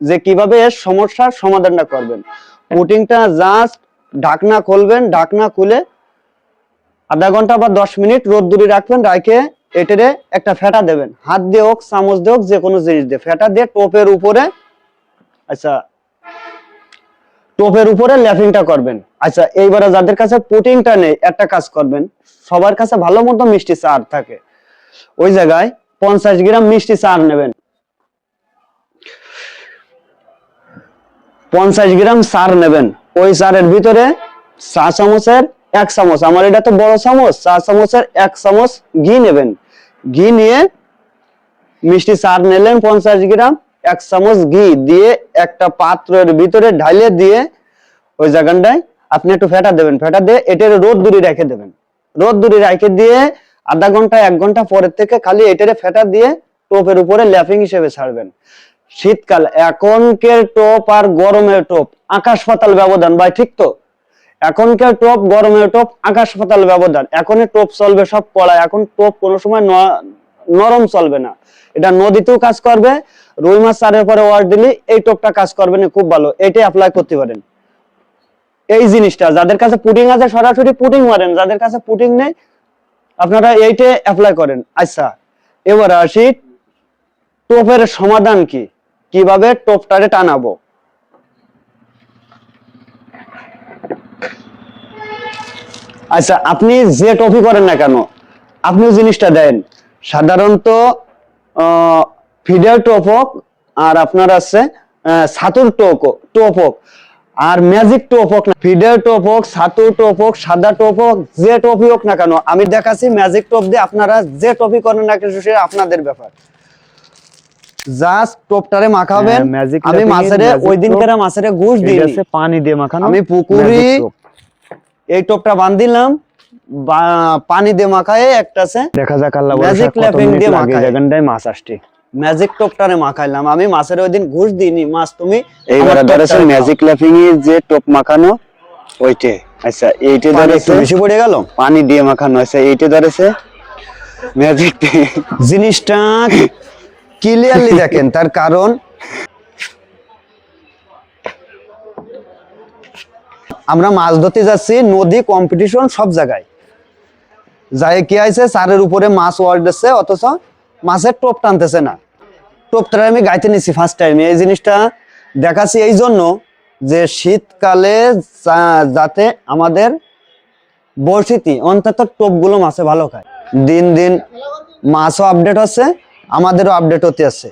যে কীভাবে এর সমস্যার সমাধানটা করবেন। পুটিংটা জাস্ট ঢাকনা খুলবেন, ঢাকনা খুলে আধা ঘণ্টা বা দশ মিনিট রোদ দূরে রাখবেন, রাখে এটারে একটা ফেটা দেবেন। হাত দিয়ে হোক, চামচ দিয়ে হোক, যে কোনো জিনিস দিয়ে। ফেটা দিয়ে টোপের উপরে আচ্ছা টোপের উপরে ল্যাফিংটা করবেন। আচ্ছা এইবারে যাদের কাছে পুটিংটা নেই, একটা কাজ করবেন। সবার কাছে ভালো মতো মিষ্টি চার থাকে। ওই জায়গায় পঞ্চাশ গ্রাম মিষ্টি চার নেবেন। পঞ্চাশ গ্রাম সার নেবেন। ওই সারের ভিতরে চা চামচের এক চামচ, আমার এটা তো বড় চামচ, চা চামচের এক চামচ ঘি নেবেন। ঘি নিয়ে মিষ্টি সার নিলেন পঞ্চাশ গ্রাম, এক চামচ ঘি দিয়ে একটা পাত্রের ভিতরে ঢালিয়ে দিয়ে ওই জায়গাটায় আপনি একটু ফেটা দেবেন। ফেটা দিয়ে এটার রোদ দূরে রেখে দেবেন। রোদ দূরে রেখে দিয়ে আধা ঘণ্টা, এক ঘণ্টা পরের থেকে খালি এটারে ফেটা দিয়ে টোপের উপরে ল্যাপিং হিসেবে ছাড়বেন। শীতকাল, এখনকার টোপ আর গরমের টোপ, আকাশ পাতাল ব্যবধান, ভাই, ঠিক তো? এখনকার টোপ, গরমের টোপ, আকাশ পাতাল ব্যবধান। এখন টোপ চলবে, সব কড়া এখন টোপ কোনো সময় নরম চলবে না। এটা নদীতেও কাজ করবে, রুই মাছ চারের পরে ওয়ার দিলে এই টোপটা কাজ করবে না, খুব ভালো। এটাই অ্যাপ্লাই করতে পারেন। এই জিনিসটা, যাদের কাছে পুটিং আছে, সরাসরি পুটিং মারেন। যাদের কাছে পুটিং নেই, আপনারা এইটা অ্যাপ্লাই করেন। আচ্ছা এবার আসি, টোপের সমাধান কি? কীভাবে টোপটারে টানাবো? আচ্ছা আপনি যে টপি করেন না কেন, আপনি জিনিসটা দেন, সাধারণত ফিডার টোপক আর আপনার আছে ছাতুর টোপ হোক, আর ম্যাজিক টোপ হোক না ফিডার টোপ হোক ছাতুর টোপ হোক, সাদা টোপ হোক, যে টপি হোক না কেন, আমি দেখাচ্ছি ম্যাজিক টোপ দিয়ে আপনারা যে টপি করেন না কেন সেটা আপনাদের ব্যাপার। জাস্ট টোপটারে মাখাবেন। হ্যাঁ, আমি মাছেরে ওই দিন top। মাছেরে ঘুষ পানি দিয়ে মাখানো। আমি পুকুরি এই টোপটা বান্ধিলাম। বা- পানি দিয়ে মাখায় একটা আছে। দেখা যাক আল্লাহ wrapping মিনিট দিয়ে লাগে মাখায়। জায়গাটায় মাছ আসছে। ম্যাজিক টোপটারে মাখাইলাম। আমি মাছের ওই দিন ঘুষ দিইনি। মাছ তুমি এইবারে আমার ধরেছে টোপটারে খাও। ম্যাজিক ল্যাপিং এর যে টপ মাখানো ওইটে। আচ্ছা এইটে ধরেছে। বেশি পড়ে গেল? পানি দিয়ে মাখানো। আচ্ছা এইটে ধরেছে। ম্যাজিক জিনিসটা ক্লিয়ারলি দেখেন, তার কারণ আমরা মাছ ধরতে যাচ্ছি, নদী কম্পিটিশন সব জায়গায়। যাই কি আছে সারের উপরে মাছ ওয়ার্ড দিচ্ছে অথচ মাছের টোপ টানতেছে না। টোপটা আমি গাইতে নিছি ফার্স্ট টাইম এই জিনিসটা দেখাচ্ছি এই জন্য যে শীতকালে যাতে আমাদের বর্ষিতি অন্তত টোপগুলো মাছে ভালো খায়। দিন দিন মাছও আপডেট হচ্ছে আমাদেরও আপডেট হতে আছে।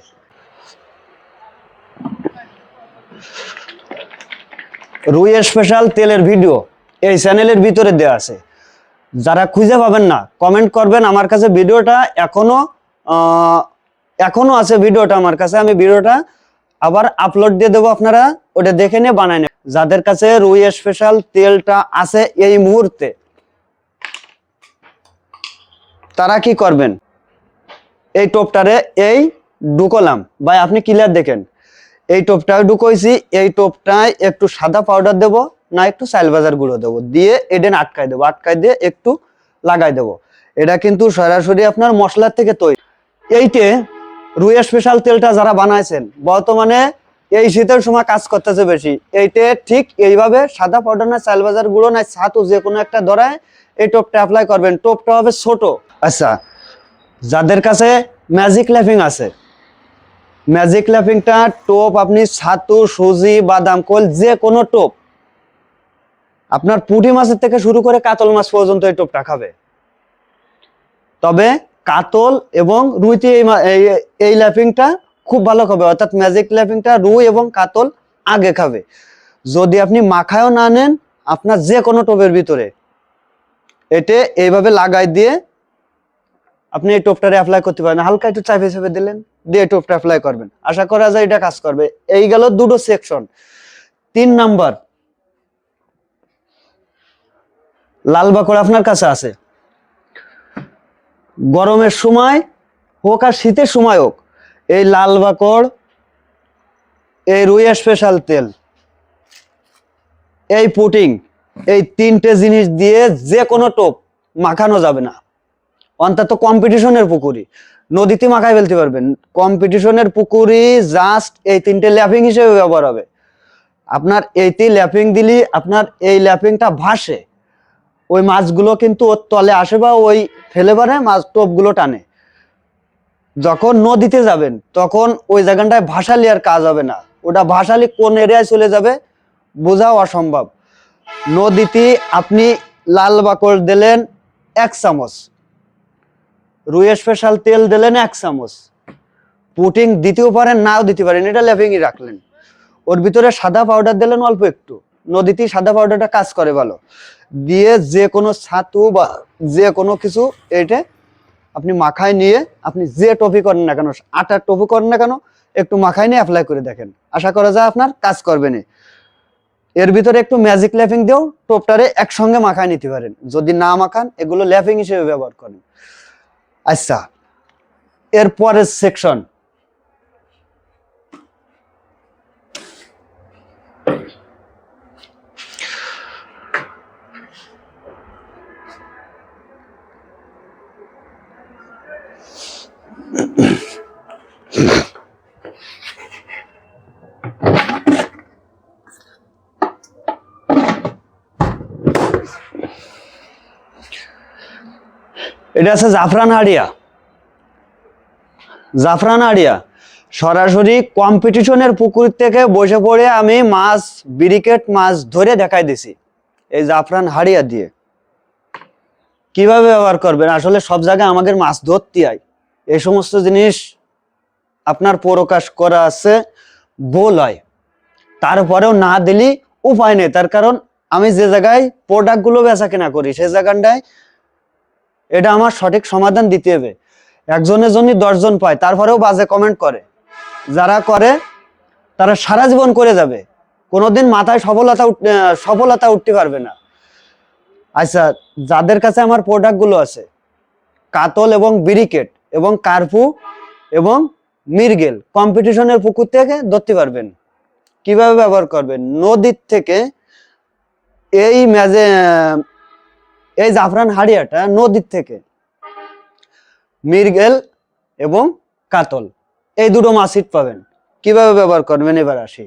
রুই স্পেশাল তেলের ভিডিও এই চ্যানেলের ভিতরে দেওয়া আছে। যারা খুঁজে পাবেন না কমেন্ট করবেন আমার কাছে ভিডিওটা এখনও এখনও আছে ভিডিওটা আমার কাছে, আমি ভিডিওটা আবার আপলোড দিয়ে দেবো আপনারা, ওটা দেখে নিয়ে বানায় নেবেন। যাদের কাছে রুই স্পেশাল তেলটা আছে এই মুহূর্তে, তারা কি করবেন? এই টোপটারে এই ঢুকলাম। ভাই, আপনি ক্লিয়ার দেখেন। এই টোপটায় ঢুকইছি এই টোপটায় একটু সাদা পাউডার দেব, না একটু চাইল বাজার গুঁড়ো দেবো। দিয়ে এডেন আটকাই দেবো আটকাই দিয়ে একটু লাগাই দেবো। এটা কিন্তু সরাসরি আপনার মশলার থেকে তৈরি। এইটে রুই স্পেশাল তেলটা যারা বানাইছেন, বর্তমানে এই শীতের সময় কাজ করতেছে বেশি। এইটে ঠিক এইভাবে সাদা পাউডার না চাল বাজার গুঁড়ো না, ছাতু যে কোনো একটা ধরায় এই টোপটা অ্যাপ্লাই করবেন। টোপটা হবে ছোট। আচ্ছা যাদের কাছে ম্যাজিক ল্যাপিং আছে ম্যাজিক ল্যাপিংটা টোপ আপনি ছাতু, সুজি, বাদাম, কোল, যে কোনো টোপ, আপনার পুঁটি মাছের থেকে শুরু করে কাতল মাছ পর্যন্ত এই টোপটা খাবে। তবে কাতল এবং রুইতে এই এই- ল্যাপিংটা খুব ভালো খাবে, অর্থাৎ ম্যাজিক ল্যাপিংটা রুই এবং কাতল আগে খাবে। যদি আপনি মাখায়ও না নেন, আপনার যে কোনো টোপের ভিতরে, এতে এইভাবে লাগাই দিয়ে আপনি এই টোপটারে অ্যাপ্লাই করতে পারেন। হালকা একটু চাপ হিসেবে দিলেন, দিয়ে টোপটা অ্যাপ্লাই করবেন। আশা করা যায় এটা কাজ করবে। এই গেল দুটো সেকশন তিন নাম্বার। লাল বাকড় আপনার কাছে আছে। গরমের সময় হোক আর শীতের সময় হোক, এই লাল বাকড় এই রুই স্পেশাল তেল, এই পুটিং, এই তিনটে জিনিস দিয়ে যে কোনো টোপ মাখানো যাবে না। অন্তত কম্পিটিশনের পুকুরি নদীতে মাখায় ফেলতে পারবেন। কম্পিটিশনের পুকুরি জাস্ট এই তিনটে ল্যাপিং হিসেবে ব্যবহার হবে। আপনার এইতে ল্যাপিং দিলি আপনার এই ল্যাপিংটা ভাসে। ওই মাছগুলো কিন্তু ওর তলে আসে বা ওই ফেলে পারে মাছ টোপগুলো টানে। যখন নদীতে যাবেন, তখন ওই জায়গাটায় ভাসালি আর কাজ হবে না। ওটা ভাসালি কোন এরিয়ায় চলে যাবে বোঝাও অসম্ভব। নদীতে আপনি লাল বাকড় দিলেন এক চামচ। রুই স্পেশাল তেল দিলেন এক চামচ। পুটিং দিতেও পারেন, নাও দিতে পারেন, এটা ল্যাপিংই রাখলেন। ওর ভিতরে সাদা পাউডার দিলেন অল্প একটু। নদীতে সাদা পাউডারটা কাজ করে ভালো। দিয়ে যে কোনো ছাতু বা যে কোনো কিছু এটা আপনি মাখায় নিয়ে, আপনি যে টপি করেন না কেন, আটার টপি করেন না কেন, একটু মাখায় নিয়ে অ্যাপ্লাই করে দেখেন। আশা করা যায় আপনার কাজ করবে না। এর ভিতরে একটু ম্যাজিক ল্যাফিং দিয়েও টোপটারে একসঙ্গে মাখায় নিতে পারেন। যদি না মাখান, এগুলো ল্যাফিং হিসেবে ব্যবহার করেন। আচ্ছা এরপরের সেকশন এটা আছে জাফরান হাড়িয়া। জাফরান হাড়িয়া। সরাসরি কম্পিটিশনের পুকুর থেকে বসে পড়ে আমি মাছ, ব্রিকেট মাছ ধরে দেখাই দিছি, এই জাফরান হাড়িয়া দিয়ে। কীভাবে ব্যবহার করবেন? আসলে সব জায়গায় আমাদের মাছ ধরতে হয়। এই সমস্ত জিনিস আপনার প্রকাশ করা আছে, ভুল হয়। তারপরেও না দিলি উপায় নেই। তার কারণ আমি যে জায়গায় প্রোডাক্টগুলো বেচা কেনা করি সেই জায়গাটায় এটা আমার সঠিক সমাধান দিতে হবে। একজনের জন্য দশজন পায়, তারপরেও বাজে কমেন্ট করে। যারা করে, তারা সারা জীবন করে যাবে। কোনোদিন মাথায় সফলতা সফলতা উঠতে পারবে না। আচ্ছা যাদের কাছে আমার প্রোডাক্টগুলো আছে, কাতল এবং বিরিকেট এবং কার্পু এবং মিরগেল কম্পিটিশনের পুকুর থেকে ধরতে পারবেন। কীভাবে ব্যবহার করবেন? নদীর থেকে এই ম্যাজে এই জাফরান হাড়িয়াটা নদীর থেকে মিরগেল এবং কাতল। এই দুটো মাছ হিট পাবেন। কীভাবে ব্যবহার করবেন? এবার আসি।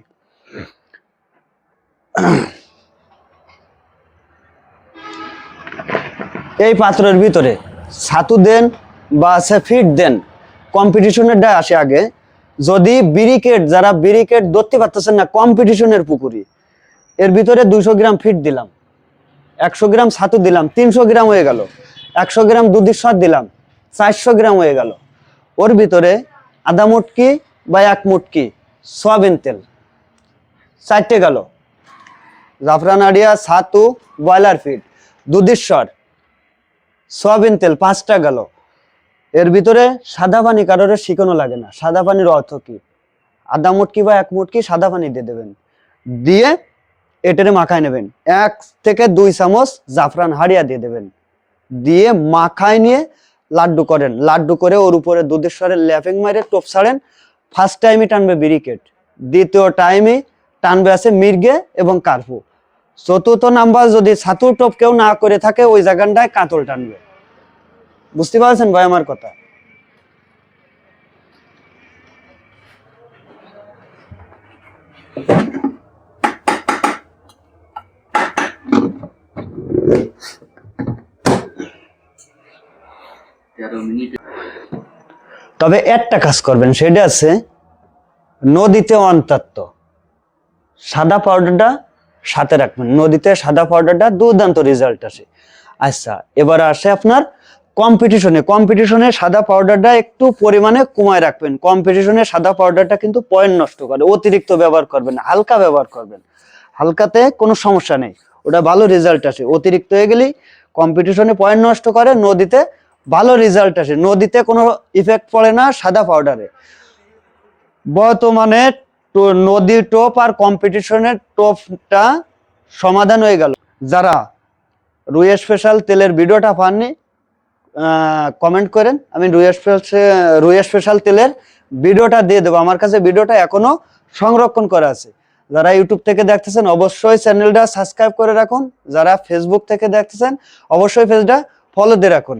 এই পাত্রের ভিতরে ছাতু দেন বা সে ফিট দেন। কম্পিটিশনের ডা আসে আগে। যদি বিরিকেট যারা বিরিকেট ধরতে পারতেছেন না, কম্পিটিশনের পুকুরি, এর ভিতরে দুইশো গ্রাম ফিট দিলাম। একশো গ্রাম ছাতু দিলাম, তিনশো গ্রাম হয়ে গেল। একশো গ্রাম দুধের স্বাদ দিলাম, চারশো গ্রাম হয়ে গেল। ওর ভিতরে আধা মুটকি বা এক মুটকি সয়াবিন তেল। চারটে গেল। জাফরান আড়িয়া ছাতু, ব্রয়লার ফিড, দুধের স্বর সয়াবিন তেল, পাঁচটা গেল। এর ভিতরে সাদা পানি কারোর শিখানো লাগে না। সাদা পানির অর্থ কি? আধা মুটকি বা এক মুটকি সাদা পানি দিয়ে দেবেন। দিয়ে এটারে মাখায় নেবেন। এক থেকে দুই চামচ জাফরান হাড়িয়া দিয়ে দেবেন। দিয়ে মাখায় নিয়ে লাড্ডু করেন। লাড্ডু করে ওর উপরে দুধের স্বরে ল্যাপিং মারে টোপ ছাড়েন। ফার্স্ট টাইমে টানবে বিরিকেট দ্বিতীয় টাইমে টানবে আছে মির্গে এবং কার্পু। চতুর্থ নাম্বার যদি ছাতুর টোপ কেউ না করে থাকে, ওই জায়গাটায় কাতল টানবে। বুঝতে পারছেন ভাই আমার কথা? তবে একটা কাজ করবেন, সেটা আছে নদীতে অন্তত সাদা পাউডারটা সাথে রাখবেন। নদীতে সাদা পাউডারটা দুর্দান্ত রেজাল্ট আসে। আচ্ছা এবার আসে আপনার কম্পিটিশনে কম্পিটিশনে সাদা পাউডারটা একটু পরিমাণে কমায় রাখবেন। কম্পিটিশনে সাদা পাউডারটা কিন্তু পয়েন্ট নষ্ট করে, অতিরিক্ত ব্যবহার করবেন হালকা ব্যবহার করবেন। হালকাতে কোনো সমস্যা নেই, ওটা ভালো রেজাল্ট আসে। অতিরিক্ত হয়ে গেলেই কম্পিটিশনে পয়েন্ট নষ্ট করে, নদীতে ভালো রেজাল্ট আসে। নদীতে কোনো ইফেক্ট পড়ে না, সাদা পাউডারে বর্তমানে নদীর টোপ আর কম্পিটিশনের টোপটা সমাধান হয়ে গেল। যারা রুই স্পেশাল তেলের ভিডিওটা পাননি কমেন্ট করেন। আমি রুই স্পেশাল রুই স্পেশাল তেলের ভিডিওটা দিয়ে দেবো। আমার কাছে ভিডিওটা এখনও সংরক্ষণ করা আছে। যারা ইউটিউব থেকে দেখতেছেন, অবশ্যই চ্যানেলটা সাবস্ক্রাইব করে রাখুন। যারা ফেসবুক থেকে দেখতেছেন, অবশ্যই পেজটা ফলো দিয়ে রাখুন।